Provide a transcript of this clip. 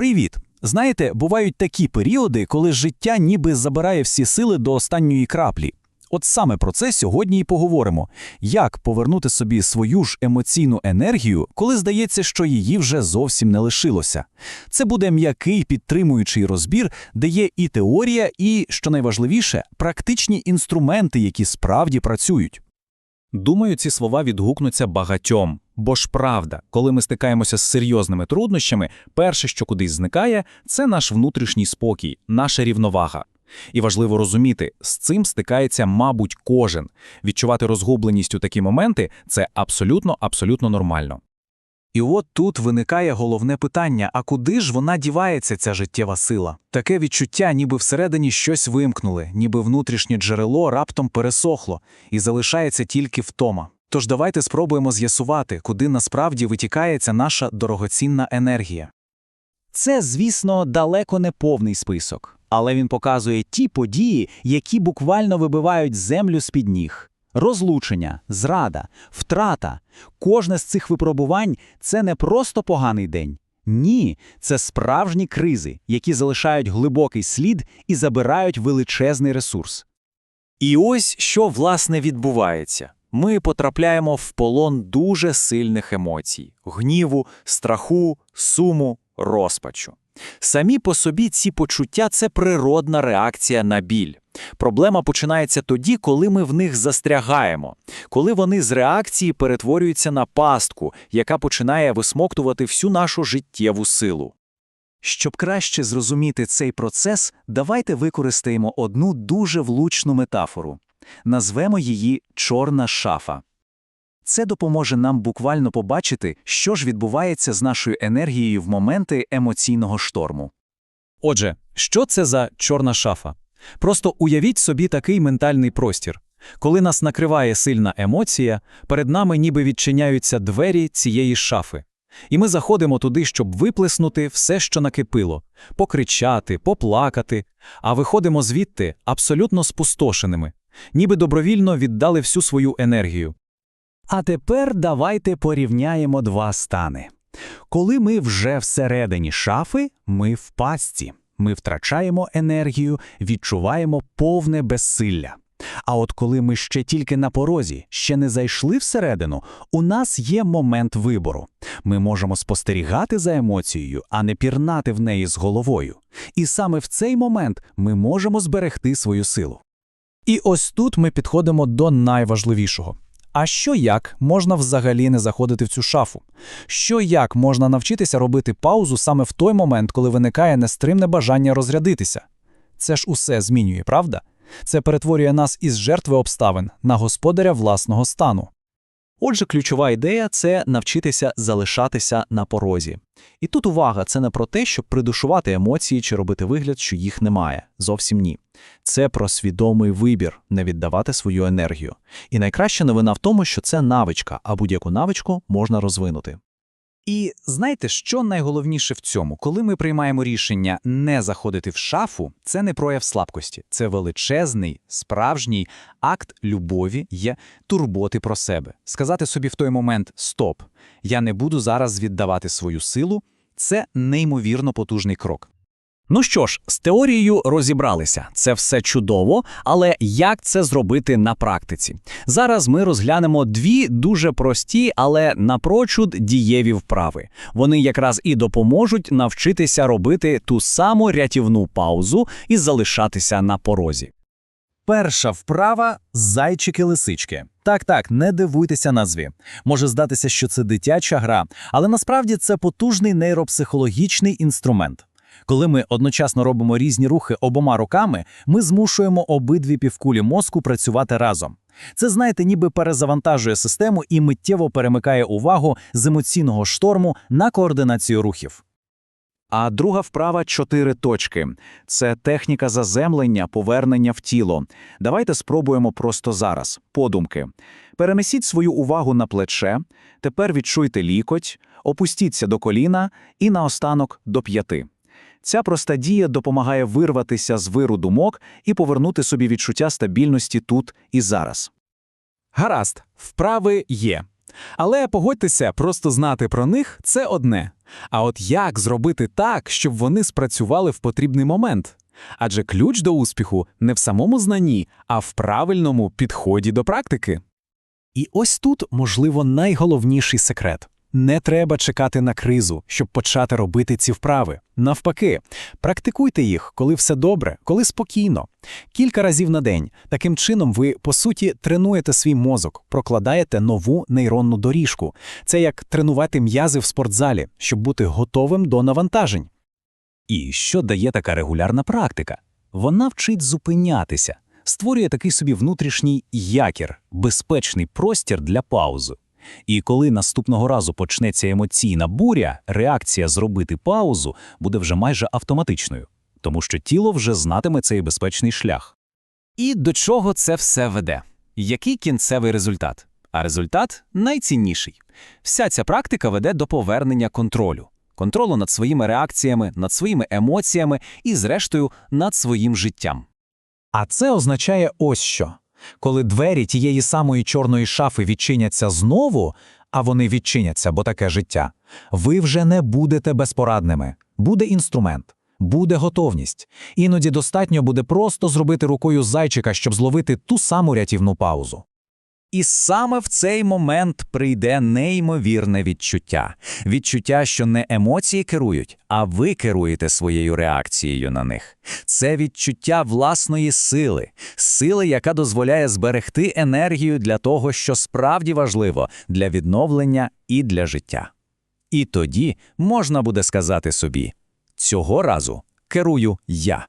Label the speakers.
Speaker 1: Привіт! Знаєте, бувають такі періоди, коли життя ніби забирає всі сили до останньої краплі. От саме про це сьогодні і поговоримо. Як повернути собі свою ж емоційну енергію, коли здається, що її вже зовсім не лишилося. Це буде м'який підтримуючий розбір, де є і теорія, і, що найважливіше, практичні інструменти, які справді працюють. Думаю, ці слова відгукнуться багатьом. Бо ж правда, коли ми стикаємося з серйозними труднощами, перше, що кудись зникає, це наш внутрішній спокій, наша рівновага. І важливо розуміти, з цим стикається, мабуть, кожен. Відчувати розгубленість у такі моменти це абсолютно, абсолютно нормально.
Speaker 2: І от тут виникає головне питання: а куди ж вона дівається, ця життєва сила? Таке відчуття, ніби всередині щось вимкнули, ніби внутрішнє джерело раптом пересохло, і залишається тільки втома. Тож давайте спробуємо з'ясувати, куди насправді витікається наша дорогоцінна енергія.
Speaker 1: Це, звісно, далеко не повний список, але він показує ті події, які буквально вибивають землю з-під ніг. Розлучення, зрада, втрата. Кожне з цих випробувань це не просто поганий день. Ні, це справжні кризи, які залишають глибокий слід і забирають величезний ресурс. І ось що власне відбувається. Ми потрапляємо в полон дуже сильних емоцій: гніву, страху, суму, розпачу. Самі по собі ці почуття це природна реакція на біль. Проблема починається тоді, коли ми в них застрягаємо, коли вони з реакції перетворюються на пастку, яка починає висмоктувати всю нашу життєву силу.
Speaker 2: Щоб краще зрозуміти цей процес, давайте використаємо одну дуже влучну метафору. Назвемо її чорна шафа. Це допоможе нам буквально побачити, що ж відбувається з нашою енергією в моменти емоційного шторму.
Speaker 1: Отже, що це за чорна шафа? Просто уявіть собі такий ментальний простір. Коли нас накриває сильна емоція, перед нами ніби відчиняються двері цієї шафи. І ми заходимо туди, щоб виплеснути все, що накипило, покричати, поплакати, а виходимо звідти абсолютно спустошеними, ніби добровільно віддали всю свою енергію. А тепер давайте порівняємо два стани. Коли ми вже всередині шафи, ми в пастці. Ми втрачаємо енергію, відчуваємо повне безсилля. А от коли ми ще тільки на порозі, ще не зайшли всередину, у нас є момент вибору. Ми можемо спостерігати за емоцією, а не пірнати в неї з головою. І саме в цей момент ми можемо зберегти свою силу. І ось тут ми підходимо до найважливішого. А що як можна взагалі не заходити в цю шафу? Що як можна навчитися робити паузу саме в той момент, коли виникає нестримне бажання розрядитися? Це ж усе змінює, правда? Це перетворює нас із жертви обставин на господаря власного стану. Отже, ключова ідея це навчитися залишатися на порозі. І тут увага це не про те, щоб придушувати емоції чи робити вигляд, що їх немає. Зовсім ні. Це про свідомий вибір не віддавати свою енергію. І найкраща новина в тому, що це навичка, а будь-яку навичку можна розвинути. І знаєте, що найголовніше в цьому? Коли ми приймаємо рішення не заходити в шафу, це не прояв слабкості, це величезний, справжній акт любові є турботи про себе. Сказати собі в той момент Стоп, я не буду зараз віддавати свою силу це неймовірно потужний крок. Ну що ж, з теорією розібралися. Це все чудово, але як це зробити на практиці? Зараз ми розглянемо дві дуже прості, але напрочуд дієві вправи. Вони якраз і допоможуть навчитися робити ту саму рятівну паузу і залишатися на порозі. Перша вправа зайчики-лисички. Так, так, не дивуйтеся назві. Може здатися, що це дитяча гра, але насправді це потужний нейропсихологічний інструмент. Коли ми одночасно робимо різні рухи обома руками, ми змушуємо обидві півкулі мозку працювати разом. Це, знаєте, ніби перезавантажує систему і миттєво перемикає увагу з емоційного шторму на координацію рухів. А друга вправа чотири точки. Це техніка заземлення, повернення в тіло. Давайте спробуємо просто зараз. Подумки. Перенесіть свою увагу на плече, тепер відчуйте лікоть, опустіться до коліна і наостанок до п'яти. Ця проста дія допомагає вирватися з виру думок і повернути собі відчуття стабільності тут і зараз. Гаразд, вправи є. Але погодьтеся, просто знати про них це одне. А от як зробити так, щоб вони спрацювали в потрібний момент? Адже ключ до успіху не в самому знанні, а в правильному підході до практики. І ось тут, можливо, найголовніший секрет. Не треба чекати на кризу, щоб почати робити ці вправи. Навпаки, практикуйте їх, коли все добре, коли спокійно. Кілька разів на день. Таким чином, ви, по суті, тренуєте свій мозок, прокладаєте нову нейронну доріжку. Це як тренувати м'язи в спортзалі, щоб бути готовим до навантажень.
Speaker 2: І що дає така регулярна практика? Вона вчить зупинятися, створює такий собі внутрішній якір, безпечний простір для паузи. І коли наступного разу почнеться емоційна буря, реакція зробити паузу буде вже майже автоматичною, тому що тіло вже знатиме цей безпечний шлях.
Speaker 1: І до чого це все веде? Який кінцевий результат? А результат найцінніший. Вся ця практика веде до повернення контролю. Контролу над своїми реакціями, над своїми емоціями і, зрештою, над своїм життям.
Speaker 2: А це означає ось що. Коли двері тієї самої чорної шафи відчиняться знову, а вони відчиняться, бо таке життя, ви вже не будете безпорадними. Буде інструмент, буде готовність. Іноді достатньо буде просто зробити рукою зайчика, щоб зловити ту саму рятівну паузу. І саме в цей момент прийде неймовірне відчуття. Відчуття, що не емоції керують, а ви керуєте своєю реакцією на них. Це відчуття власної сили, сили, яка дозволяє зберегти енергію для того, що справді важливо для відновлення і для життя. І тоді можна буде сказати собі: цього разу керую я.